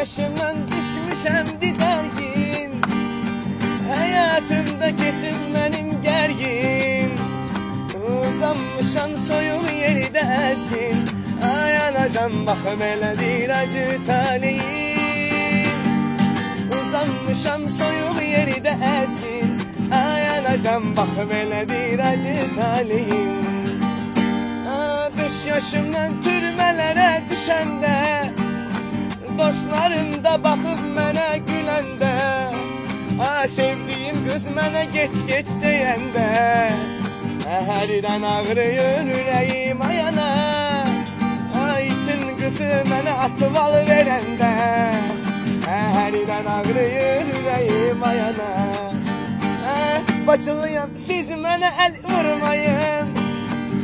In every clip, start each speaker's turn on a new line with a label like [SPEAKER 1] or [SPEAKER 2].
[SPEAKER 1] yaşımdan düşmüşem Ayanacam bak meledir acı talihim Uzanmışam soyul yeri de ezgin. Ayanacam bak meledir acı talihim Aa, Beş yaşımdan türmelere düşende Dostlarım da bakıp mənə güləndə A sevdiyim qız mənə get get deyəndə Əhəridən ağrıyır ürəyim ayana mənə atval verəndə Əhəridən ağrıyır ürəyim ayana Bacılıyam siz mənə əl vurmayın.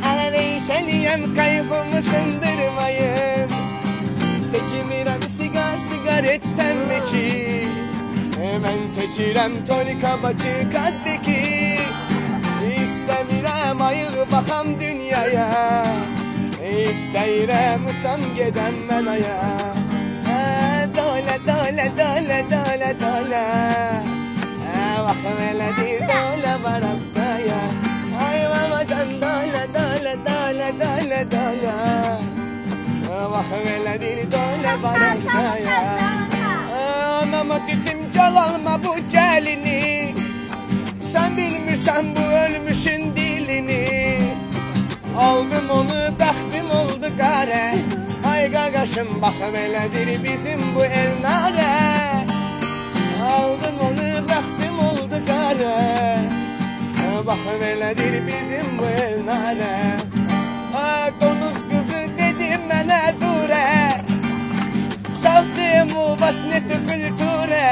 [SPEAKER 1] Ələ değişəliyəm qayğımı sındırmayın Çekimirəm sigar sigaretten mi ki? Hemen seçirəm tonika bacı kazbeki İstəmirəm ayığı baxam dünyaya İstəyirəm uçam gedəm mən aya Hə, Dolə, dolə, dolə, dolə, dolə Hə, Baxım elədir, dolə var astaya Ay babacan, dolə, dolə, dolə, dolə, dolə Baxım elədir, dolə var astaya Anama dedim gel alma bu gelini. Sen bilmirsən bu ölmüşün dilini. Aldım onu bəxtim qare Ay qaqaşım baxım elədir bizim bu el nare. Aldım onu bəxtim oldu qare. Baxım elədir bizim bu el nare. Ay donuz qızı dedi mənə durə. Savsım o vas ne de kültüre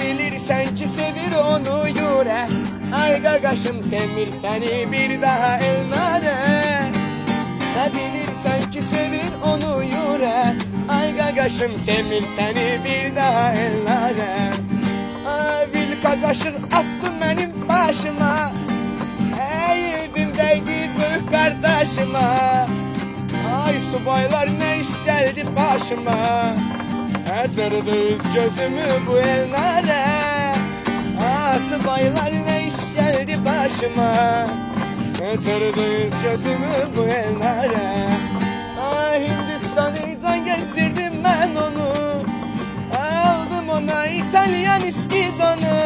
[SPEAKER 1] bilirsen ki sevir onu yüre Ay gagaşım sevmir seni bir daha elnare Ha bilirsen ki sevir onu yüre. Ay gagaşım sevmir seni bir daha elnare Ay bil gagaşık attı benim başıma. Eğildim değdi büyük kardeşime. Ay subaylar ne iş geldi başıma. Etırdı üz gözümü bu ellere. Ah subaylar ne iş geldi başıma Etırdı üz gözümü bu ellere Ah Hindistan'ı can geçtirdim ben onu. Aldım ona İtalyan iskidonu.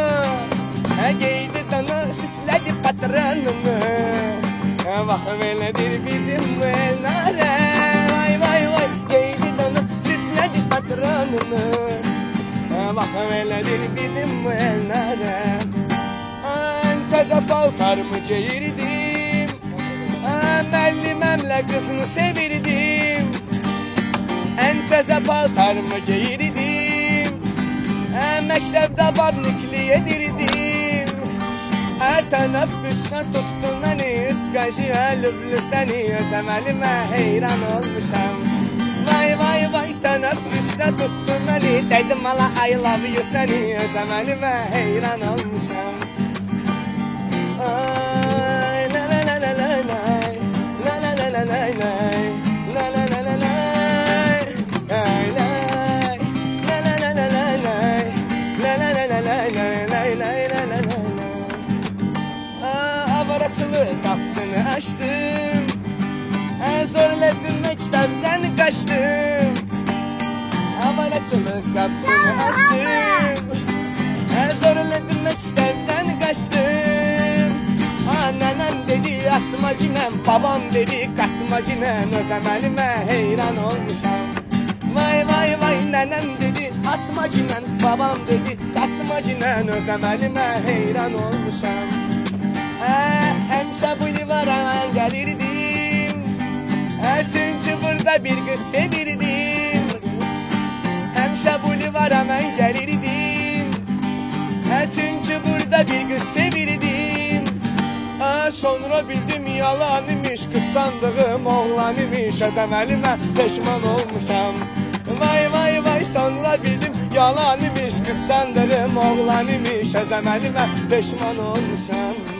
[SPEAKER 1] Ha giydi donu süsledi patronunu. Ha bak öyledir bizim bu ellere Vay vay vay giydi donu süsledi patronunu. Ha bak öyledir bizim bu ellere En teze paltarımı giyirdim Müəllimemlə qızını sevirdim En teze paltarımı giyirdim Məktəbdə babnikli edirdim Hər tənəffüslə tutdu məni Iskacı əlüblü səni Özəməlimə heyran olmuşam. Vay vay vay tənəffüslə tutdu məni Dedim ala I love you səni Özəməlimə heyran olmuşam kapısını açtım. En zorladım mektepten kaçtım. Avaraçılık kapısını açtım. En zorladım mektepten kaçtım. Annenem dedi atma cinem Babam dedi kaçma cinem. Özem elime heyran olmuşam. Vay vay vay nenem dedi atma cinen Babam dedi kaçma cinen Özem elime heyran olmuşam burada bir kız sevirdim Hemşe bu divara ben gelirdim He, çünkü burada bir kız sevirdim sonra bildim yalan imiş Kız sandığım oğlan imiş Əzəməlimə peşman olmuşam. Vay vay vay sonra bildim yalan imiş Kız sandığım oğlan imiş Əzəməlimə peşman olmuşam.